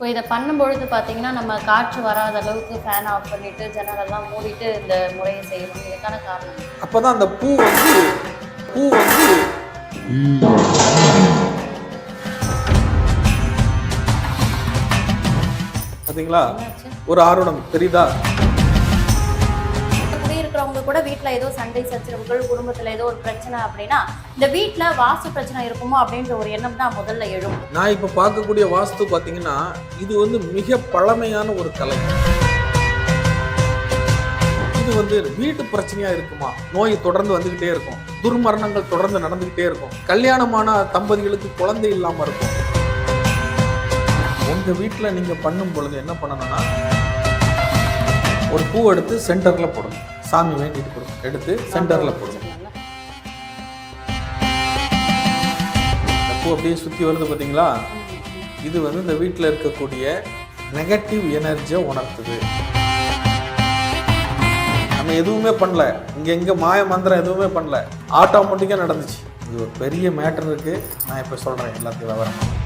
இப்போ இதை பண்ணும்பொழுது பார்த்தீங்கன்னா நம்ம காற்று வராத அளவுக்கு ஃபேன் ஆஃப் பண்ணிட்டு ஜன்னலெல்லாம் மூடிட்டு இந்த முறையை செய்யணும். இதுக்கான காரணம். அப்பதான் அந்த பூ வந்து பூ வந்து என்னாச்சு? ஒரு ஆர்வம் தெரியுதா? இருக்கிறவங்க கூட வீட்டில் ஏதோ சண்டை சச்சரவுகள் குடும்பத்தில் ஏதோ ஒரு பிரச்சனை அப்படின்னா இந்த வீட்டில் வாஸ்து பிரச்சனை இருக்குமோ அப்படின்ற ஒரு எண்ணம் தான் முதல்ல எழும். நான் இப்போ பார்க்கக்கூடிய வாஸ்து பார்த்தீங்கன்னா இது வந்து மிக பழமையான ஒரு கலை. இது வந்து வீட்டு பிரச்சனையா இருக்குமா? நோய் தொடர்ந்து வந்துகிட்டே இருக்கும். துர்மரணங்கள் தொடர்ந்து நடந்துகிட்டே இருக்கும். கல்யாணமான தம்பதிகளுக்கு குழந்தை இல்லாம இருக்கும். உங்க வீட்டுல நீங்க பண்ணும் பொழுது என்ன பண்ணணும்னா ஒரு பூ எடுத்து சென்டர்ல போடணும். சாமி வேண்டிட்டு கொடுக்கும் எடுத்து சென்டரில் போடுங்க பூ அப்படியே சுற்றி வருது பார்த்தீங்களா இது வந்து இந்த வீட்டில் இருக்கக்கூடிய நெகட்டிவ் எனர்ஜியை உணர்த்துது. நம்ம எதுவுமே பண்ணல. இங்கே எங்கே மாய மந்திரம் எதுவுமே பண்ணல. ஆட்டோமேட்டிக்காக நடந்துச்சு. இது ஒரு பெரிய மேட்டர் இருக்குது நான் இப்போ சொல்கிறேன் எல்லாத்தையும் விவரமாக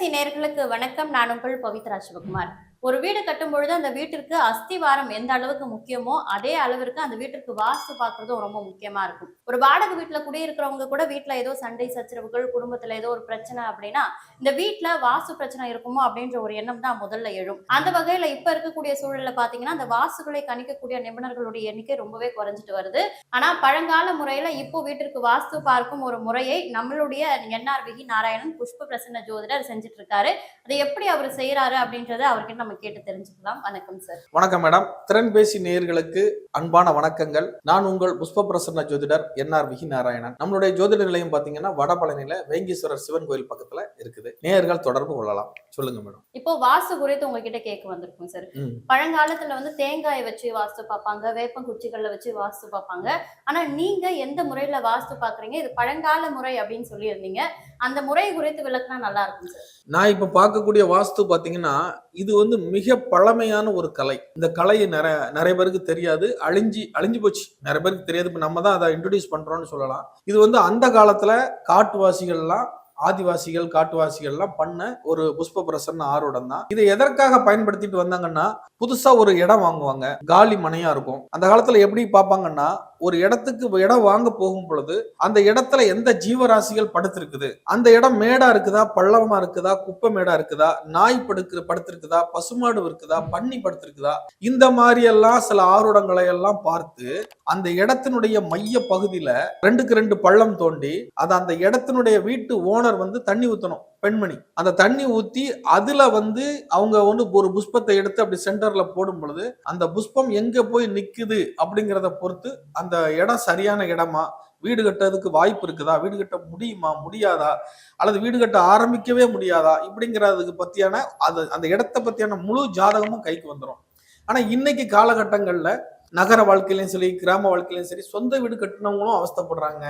திறன்பேசி நேர்களுக்கு வணக்கம். நான் உங்கள் பவித்ரா சிவகுமார். ஒரு வீடு கட்டும் பொழுது அந்த வீட்டிற்கு அஸ்திவாரம் எந்த அளவுக்கு முக்கியமோ அதே அளவிற்கு அந்த வீட்டிற்கு வாஸ்து பார்க்கறதும் ரொம்ப முக்கியமா இருக்கும். ஒரு வாடகை வீட்டுல குடியிருக்கிறவங்க கூட வீட்டுல ஏதோ சண்டை சச்சரவுகள் குடும்பத்துல ஏதோ ஒரு பிரச்சனை அப்படின்னா இந்த வீட்டுல வாஸ்து பிரச்சனை இருக்குமோ அப்படின்ற ஒரு எண்ணம் தான் முதல்ல எழும். அந்த வகையில இப்ப இருக்கக்கூடிய சூழல்ல பாத்தீங்கன்னா அந்த வாஸ்துகளை கணிக்கக்கூடிய நிபுணர்களுடைய எண்ணிக்கை ரொம்பவே குறைஞ்சிட்டு வருது. ஆனா பழங்கால முறையில இப்போ வீட்டிற்கு வாஸ்து பார்க்கும் ஒரு முறையை நம்மளுடைய என்ஆர் விகி நாராயணன் புஷ்ப பிரசன்ன ஜோதிடர் செஞ்சுட்டு இருக்காரு. அதை எப்படி அவர் செய்யறாரு அப்படின்றத அவர்கிட்ட நம்ம கேட்டு தெரிஞ்சுக்கலாம். வணக்கம் சார் வணக்கம் மேடம் திறன்பேசி நேயர்களுக்கு அன்பான வணக்கங்கள். நான் உங்கள் புஷ்ப பிரசன்ன ஜோதிடர் என்ஆர் விகி நாராயணன். நம்மளுடைய ஜோதிட நிலையம் பார்த்தீங்கன்னா வடபழனியில வேங்கீஸ்வரர் சிவன் கோயில் பக்கத்துல இருக்குது. நேயர்கள் தொடர்பு கொள்ளலாம். சொல்லுங்க மேடம். இப்போ வாஸ்து குறித்து உங்ககிட்ட கேட்க வந்திருக்கோம் சார். பழங்காலத்துல வந்து தேங்காயை வச்சு வாஸ்து பார்ப்பாங்க வேப்பங்குச்சிகள்ல வச்சு வாஸ்து பார்ப்பாங்க. ஆனா நீங்க எந்த முறையில வாஸ்து பாக்குறீங்க இது பழங்கால முறை அப்படின்னு சொல்லியிருந்தீங்க. அந்த முறை குறித்து விளக்குனா நல்லா இருக்கும் சார். நான் இப்ப பார்க்கக்கூடிய வாஸ்து பாத்தீங்கன்னா இது வந்து மிக பழமையான ஒரு கலை. இந்த கலையை நிறைய நிறைய பேருக்கு தெரியாது. அழிஞ்சி அழிஞ்சு போச்சு. நிறைய பேருக்கு தெரியாது. இப்போ நம்ம தான் அதை இன்ட்ரடியூஸ் பண்ணுறோன்னு சொல்லலாம். இது வந்து அந்த காலத்தில் காட்டுவாசிகள்லாம் ஆதிவாசிகள் காட்டுவாசிகள் எல்லாம் பண்ண ஒரு புஷ்ப பிரசன்ன ஆர்வடம் தான் இதை எதற்காக பயன்படுத்திட்டு வந்தாங்கன்னா புதுசா ஒரு இடம் வாங்குவாங்க. காலி மனையா இருக்கும். அந்த காலத்துல எப்படி பார்ப்பாங்கன்னா ஒரு இடத்துக்கு இடம் வாங்க போகும் பொழுது அந்த இடத்துல எந்த ஜீவராசிகள் படுத்திருக்குது? அந்த இடம் மேடா இருக்குதா? பள்ளமா இருக்குதா? குப்பை மேடா இருக்குதா? நாய் படுக்கிற படுத்திருக்குதா? பசுமாடு இருக்குதா? பன்னி படுத்திருக்குதா? இந்த மாதிரி எல்லாம் சில ஆர்வடங்களை எல்லாம் பார்த்து அந்த இடத்தினுடைய மைய பகுதியில ரெண்டுக்கு ரெண்டு பள்ளம் தோண்டி அதை அந்த இடத்தினுடைய வீட்டு ஓனர் வந்து தண்ணி ஊத்தணும் பெண்மணி. அந்த தண்ணி ஊத்தி அதுல வந்து அவங்க வந்து ஒரு புஷ்பத்தை எடுத்து அப்படி சென்டர்ல போடும் பொழுது அந்த புஷ்பம் எங்க போய் நிக்குது அப்படிங்கிறத பொறுத்து அந்த இடம் சரியான இடமா? வீடு கட்டுறதுக்கு வாய்ப்பு இருக்குதா? வீடு கட்ட முடியுமா? முடியாதா? அல்லது வீடு கட்ட ஆரம்பிக்கவே முடியாதா? இப்படிங்கிறதுக்கு பத்தியான அது அந்த இடத்த பத்தியான முழு ஜாதகமும் கைக்கு வந்துடும் ஆனா இன்னைக்கு காலகட்டங்கள்ல நகர வாழ்க்கையிலையும் சரி கிராம வாழ்க்கையிலையும் சரி சொந்த வீடு கட்டினவங்களும் அவஸ்தைப்படுறாங்க.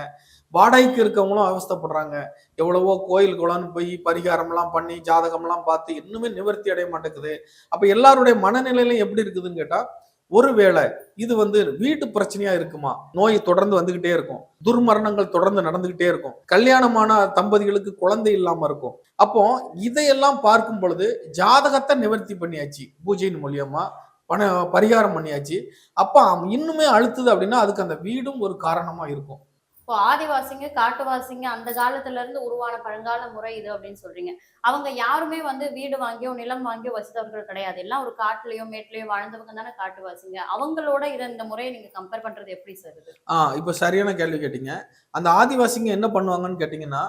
வாடகைக்கு இருக்கவங்களும் அவஸ்தைப்படுறாங்க. எவ்வளவோ கோயில் குளம்னு போய் பரிகாரம்லாம் பண்ணி ஜாதகம்லாம் பார்த்து இன்னுமே நிவர்த்தி அடைய மாட்டேங்குது. அப்ப எல்லாருடைய மனநிலையிலும் எப்படி இருக்குதுன்னு கேட்டா ஒருவேளை இது வந்து வீட்டு பிரச்சனையா இருக்குமா? நோய் தொடர்ந்து வந்துகிட்டே இருக்கும். துர்மரணங்கள் தொடர்ந்து நடந்துகிட்டே இருக்கும். கல்யாணமான தம்பதிகளுக்கு குழந்தை இல்லாம இருக்கும். அப்போ இதையெல்லாம் பார்க்கும் பொழுது ஜாதகத்தை நிவர்த்தி பண்ணியாச்சு. பூஜையின் மூலியமா பண பரிகாரம் பண்ணியாச்சு. அப்ப இன்னுமே அழுத்துது அப்படின்னா அதுக்கு அந்த வீடும் ஒரு காரணமா இருக்கும். இப்போ ஆதிவாசிங்க காட்டுவாசிங்க அந்த காலத்துல இருந்து உருவான பழங்கால முறை இது அப்படின்னு சொல்றீங்க. அவங்க யாருமே வந்து வீடு வாங்கியோ நிலம் வாங்கியோ வசித்தவர்கள் கிடையாது. எல்லாம் ஒரு காட்டுலயோ மேட்லயோ வாழ்ந்தவங்க தானே காட்டுவாசிங்க. அவங்களோட இதை இந்த முறையை நீங்க கம்பேர் பண்றது எப்படி சார் இது? ஆ இப்போ சரியான கேள்வி கேட்டீங்க. அந்த ஆதிவாசிங்க என்ன பண்ணுவாங்கன்னு கேட்டிங்கன்னா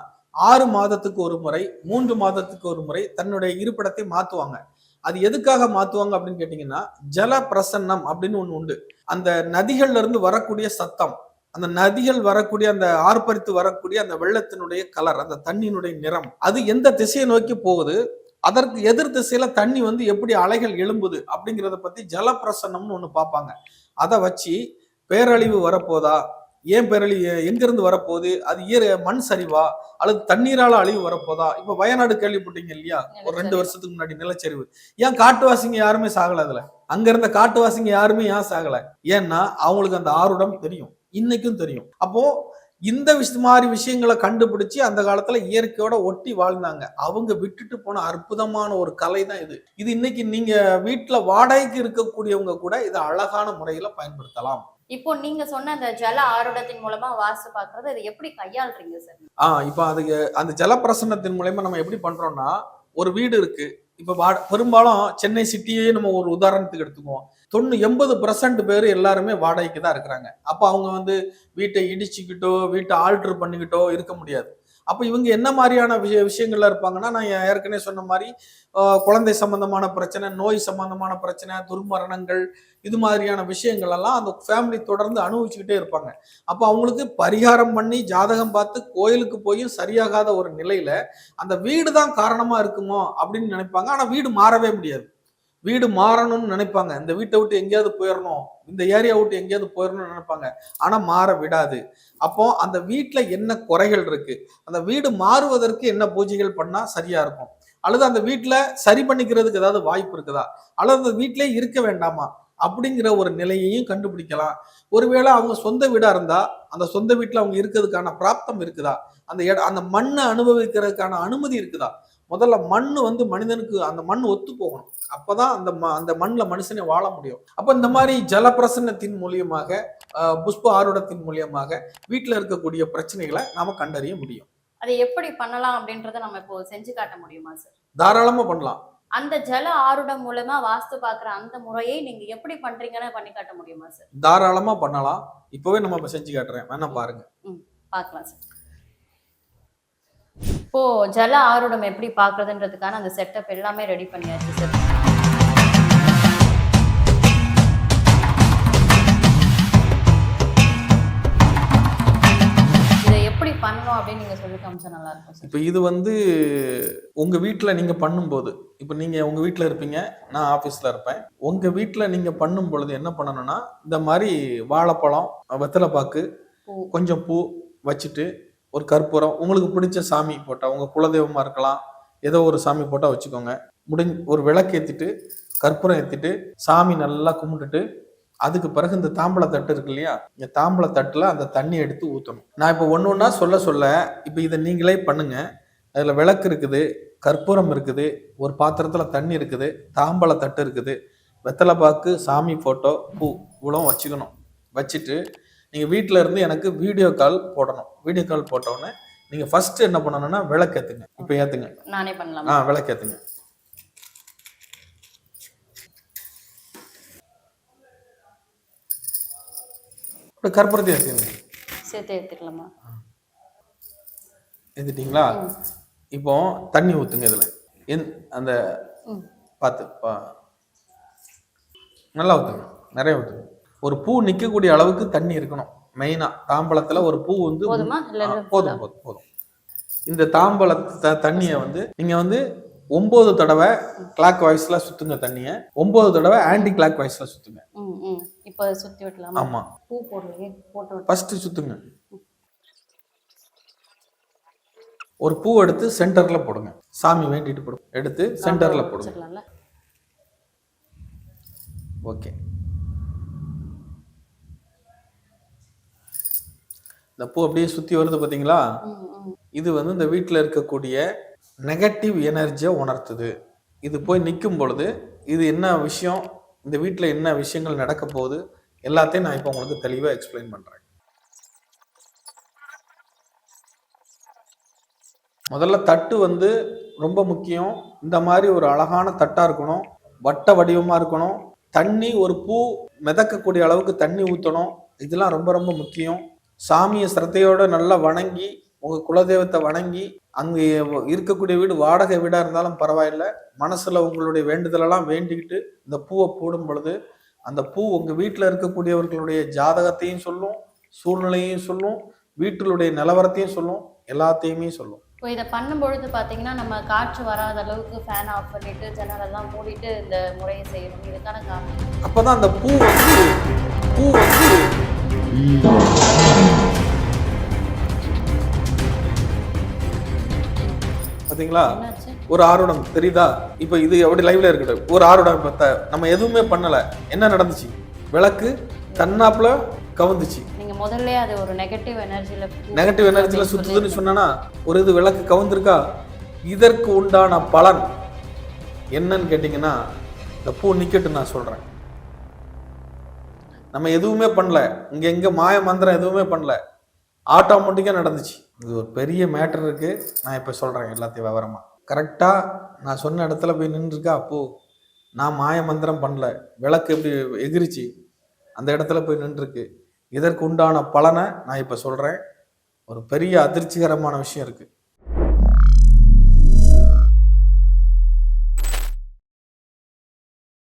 ஆறு மாதத்துக்கு ஒரு முறை மூன்று மாதத்துக்கு ஒரு முறை தன்னுடைய இருப்பிடத்தை மாத்துவாங்க. அது எதுக்காக மாத்துவாங்க அப்படின்னு கேட்டிங்கன்னா ஜல பிரசன்னம் அப்படின்னு ஒன்று உண்டு. அந்த நதிகள்ல இருந்து வரக்கூடிய சத்தம் அந்த நதிகள் வரக்கூடிய அந்த ஆர்ப்பரித்து வரக்கூடிய அந்த வெள்ளத்தினுடைய கலர் அந்த தண்ணியினுடைய நிறம் அது எந்த திசையை நோக்கி போகுது? அதற்கு எதிர் திசையில தண்ணி வந்து எப்படி அலைகள் எழும்புது? அப்படிங்கிறத பத்தி ஜலப்பிரசன்னம்னு ஒண்ணு பார்ப்பாங்க. அதை வச்சு பேரழிவு வரப்போதா? ஏன் பேரழிவு எங்கிருந்து வரப்போகுது? அது ஈர மண் சரிவா? அல்லது தண்ணீரால அழிவு வரப்போதா? இப்ப வயநாடு கேள்விப்பட்டீங்க இல்லையா? ஒரு ரெண்டு வருஷத்துக்கு முன்னாடி நிலச்சரிவு. ஏன் காட்டுவாசிங்க யாருமே சாகல அதுல? அங்க இருந்த காட்டுவாசிங்க யாருமே ஏன் சாகல? ஏன்னா அவங்களுக்கு அந்த ஆருடம் தெரியும். இன்னைக்கும் தெரியும். அப்போ இந்த விஷ மாதிரி விஷயங்களை கண்டுபிடிச்சு அந்த காலத்துல இயற்கையோட ஒட்டி வாழ்ந்தாங்க. அவங்க விட்டுட்டு போன அற்புதமான ஒரு கலை தான் இது. இது இன்னைக்கு நீங்க வீட்டுல வாடகைக்கு இருக்கக்கூடியவங்க கூட இதை அழகான முறையில பயன்படுத்தலாம். இப்போ நீங்க சொன்ன அந்த ஜல ஆரோடத்தின் மூலமா வாஸ்து பாக்குறது அதை எப்படி கையாளுறீங்க சார்? ஆஹ் இப்போ அதுக்கு அந்த ஜலப்பிரசன்னத்தின் மூலயமா நம்ம எப்படி பண்றோம்னா ஒரு வீடு இருக்கு. இப்போ வாட- பெரும்பாலும் சென்னை சிட்டியே நம்ம ஒரு உதாரணத்துக்கு எடுத்துக்குவோம். தொண்ணூ எண்பது பர்சன்ட் பேர் எல்லாருமே வாடகைக்கு தான் இருக்கிறாங்க. அப்போ அவங்க வந்து வீட்டை இடிச்சுக்கிட்டோ வீட்டை ஆல்ட்ரு பண்ணிக்கிட்டோ இருக்க முடியாது. அப்போ இவங்க என்ன மாதிரியான விஷய விஷயங்கள்ல இருப்பாங்கன்னா நான் ஏற்கனவே சொன்ன மாதிரி குழந்தை சம்பந்தமான பிரச்சனை நோய் சம்பந்தமான பிரச்சனை துர்மரணங்கள் இது மாதிரியான விஷயங்கள் எல்லாம் அந்த ஃபேமிலி தொடர்ந்து அனுபவிச்சுக்கிட்டே இருப்பாங்க. அப்போ அவங்களுக்கு பரிகாரம் பண்ணி ஜாதகம் பார்த்து கோயிலுக்கு போயும் சரியாகாத ஒரு நிலையில அந்த வீடு தான் காரணமா இருக்குமோ அப்படின்னு நினைப்பாங்க. ஆனா வீடு மாறவே முடியாது. வீடு மாறணும்னு நினைப்பாங்க. இந்த வீட்டை விட்டு எங்கேயாவது போயிடணும் இந்த ஏரியா விட்டு எங்கேயாவது போயிடணும்னு நினைப்பாங்க. ஆனால் மாற விடாது. அப்போ அந்த வீட்டில் என்ன குறைகள் இருக்கு? அந்த வீடு மாறுவதற்கு என்ன பூஜைகள் பண்ணால் சரியா இருக்கும்? அல்லது அந்த வீட்டில் சரி பண்ணிக்கிறதுக்கு ஏதாவது வாய்ப்பு இருக்குதா? அல்லது அந்த வீட்டிலே இருக்க வேண்டாமா? அப்படிங்கிற ஒரு நிலையையும் கண்டுபிடிக்கலாம். ஒருவேளை அவங்க சொந்த வீடாக இருந்தா அந்த சொந்த வீட்டில் அவங்க இருக்கிறதுக்கான பிராப்தம் இருக்குதா? அந்த இட அந்த மண்ணை அனுபவிக்கிறதுக்கான அனுமதி இருக்குதா? முதல்ல மண் வந்து மனிதனுக்கு அந்த மண் ஒத்து போகணும். அப்பதான் அந்த ம- அந்த மண்ணில் மனுஷனே வாழ முடியும். அப்ப இந்த மாதிரி ஜலப்பிரசன்னத்தின் மூலியமாக புஷ்ப ஆருடத்தின் மூலியமாக வீட்டில் இருக்கக்கூடிய பிரச்சனைகளை நாம கண்டறிய முடியும். அதை எப்படி பண்ணலாம் அப்படின்றத நம்ம இப்போ செஞ்சு காட்ட முடியுமா சார் தாராளமா பண்ணலாம். அந்த ஜல ஆருடம் மூலமா வாஸ்து பாக்குற அந்த முறையை நீங்க எப்படி பண்றீங்கன்னு பண்ணி காட்ட முடியுமா சார் தாராளமா பண்ணலாம். இப்பவே நம்ம செஞ்சு காட்டுறேன். வேணா பாருங்க. பார்க்கலாம் சார் இப்போ ஜல ஆருடம் எப்படி பாக்குறதுன்றதுக்கான அந்த செட்டப் எல்லாமே ரெடி பண்ணியாச்சு சார் இதை எப்படி பண்ணணும் அப்படின்னு நீங்க சொல்லி காமிச்சா நல்லா இருக்கும் சார் இப்போ இது வந்து உங்க வீட்டில் நீங்க பண்ணும்போது இப்போ நீங்க உங்க வீட்டில் இருப்பீங்க நான் ஆஃபீஸில் இருப்பேன். உங்க வீட்டில் நீங்க பண்ணும் பொழுது என்ன பண்ணணும்னா இந்த மாதிரி வாழைப்பழம் வெத்தலைப்பாக்கு. கொஞ்சம் பூ வச்சுட்டு ஒரு கற்பூரம் உங்களுக்கு பிடிச்ச சாமி போட்டால் உங்கள் குலதெய்வமாக இருக்கலாம். ஏதோ ஒரு சாமி போட்டால் வச்சுக்கோங்க. முடிஞ்சு ஒரு விளக்கு ஏற்றிட்டு கற்பூரம் ஏற்றிட்டு சாமி நல்லா கும்பிட்டுட்டு அதுக்கு பிறகு இந்த தாம்பழ தட்டு இருக்கு இல்லையா? இந்த தாம்பழ தட்டில் அந்த தண்ணி எடுத்து ஊற்றணும் நான் இப்போ ஒன்று ஒன்றா சொல்ல சொல்ல இப்போ இதை நீங்களே பண்ணுங்க. அதில் விளக்கு இருக்குது கற்பூரம் இருக்குது ஒரு பாத்திரத்தில் தண்ணி இருக்குது தாம்பழ தட்டு இருக்குது. வெத்தலைப்பாக்கு சாமி ஃபோட்டோ பூ இவ்வளோ வச்சுக்கணும். வச்சுட்டு நீங்கள் வீட்டில் இருந்து எனக்கு வீடியோ கால் போடணும். வீடியோ கால் போட்டோடனே நீங்கள் ஃபர்ஸ்ட் என்ன பண்ணணும்னா விளக்கேற்றுங்க இப்போ ஏற்றுங்க நானே பண்ணலாம்? ஆ விளக்கேற்றுங்க இப்போ கற்பூரத்தை ஏற்றுங்க சேர்த்து எடுத்துக்கலாமா ஏற்றிட்டீங்களா. இப்போ தண்ணி ஊற்றுங்க இதில். என் அந்த. பார்த்து பா. நல்லா ஊற்றுங்க நிறைய ஊற்றுங்க ஒரு பூ நிற்கக்கூடிய அளவுக்கு தண்ணி இருக்கணும். மெயினாக தாம்பழத்தில் ஒரு பூ வந்து போதுமா? போதும் போதும். இந்த தாம்பழ தண்ணியை வந்து நீங்கள் வந்து ஒம்பது தடவை கிளாக் வாய்ஸில் சுற்றுங்க தண்ணியை. ஒம்பது தடவை ஆன்டி கிளாக் வாய்ஸில் ம் இப்போ சுத்தி விட்டலாமா? ஆமாம் பூ போடுறீங்க போட்டு ஃபஸ்ட்டு சுற்றுங்க ஒரு பூ எடுத்து சென்டரில் போடுங்க. சாமி வேண்டிட்டு போடுங்க எடுத்து சென்டரில் போடுங்க. ஓகே இந்த பூ அப்படியே சுற்றி வருது பார்த்தீங்களா இது வந்து இந்த வீட்டில் இருக்கக்கூடிய நெகட்டிவ் எனர்ஜியை உணர்த்துது. இது போய் நிற்கும் பொழுது இது என்ன விஷயம்? இந்த வீட்டில் என்ன விஷயங்கள் நடக்க போகுது? எல்லாத்தையும் நான் இப்போ உங்களுக்கு தெளிவாக எக்ஸ்பிளைன் பண்ணுறேன் முதல்ல தட்டு வந்து ரொம்ப முக்கியம். இந்த மாதிரி ஒரு அழகான தட்டாக இருக்கணும். வட்ட வடிவமாக இருக்கணும். தண்ணி ஒரு பூ மிதக்கக்கூடிய அளவுக்கு தண்ணி ஊற்றணும் இதெல்லாம் ரொம்ப ரொம்ப முக்கியம். சாமியை சிரத்தையோட நல்லா வணங்கி உங்கள் குலதெய்வத்தை வணங்கி அங்கே இருக்கக்கூடிய வீடு வாடகை வீடாக இருந்தாலும் பரவாயில்ல. மனசில் உங்களுடைய வேண்டுதலெல்லாம் வேண்டிக்கிட்டு இந்த பூவை போடும் பொழுது அந்த பூ உங்கள் வீட்டில் இருக்கக்கூடியவர்களுடைய ஜாதகத்தையும் சொல்லும் சூழ்நிலையும் சொல்லும் வீட்டிலுடைய நிலவரத்தையும் சொல்லும் எல்லாத்தையுமே சொல்லும். இப்போ இதை பண்ணும்பொழுது பார்த்தீங்கன்னா நம்ம காற்று வராத அளவுக்கு ஃபேன் ஆஃப் பண்ணிட்டு ஜன்னலெல்லாம் மூடிட்டு இந்த முறையை செய்யணும். இதுக்கான காரணம். அப்பதான் அந்த பூ வந்து பூ வந்து பாத்தீங்களா? என்னாச்சு ஒரு ஆர்வடம் தெரியுதா? இப்போ இது எப்படி லைவ்ல இருக்கட்டும். ஒரு ஆர்வடம் பத்த நம்ம எதுவுமே பண்ணல. என்ன நடந்துச்சு? விளக்கு தன்னாப்புல கவுந்துச்சு. நீங்க முதல்ல அது ஒரு நெகட்டிவ் எனர்ஜில நெகட்டிவ் எனர்ஜில சுத்துதுன்னு சொன்னா ஒரு இது விளக்கு கவுந்திருக்கா? இதற்கு உண்டான பலன் என்னன்னு கேட்டிங்கன்னா இந்த பூ நிக்கட்டும் நான் சொல்றேன். நம்ம எதுவுமே பண்ணல. இங்க எங்க மாய மந்திரம் எதுவுமே பண்ணல. ஆட்டோமேட்டிக்கா நடந்துச்சு. இது ஒரு பெரிய மேட்டர் இருக்கு. நான் இப்ப சொல்றேன் எல்லாத்தையும் விவரமா. கரெக்டா நான் சொன்ன இடத்துல போய் நின்றுருக்கா? அப்போ நான் மாய மந்திரம் பண்ணல. விளக்கு எப்படி எகிரிச்சு அந்த இடத்துல போய் நின்றுருக்கு. இதற்கு உண்டான பலனை நான் இப்ப சொல்றேன். ஒரு பெரிய அதிர்ச்சிகரமான விஷயம் இருக்குது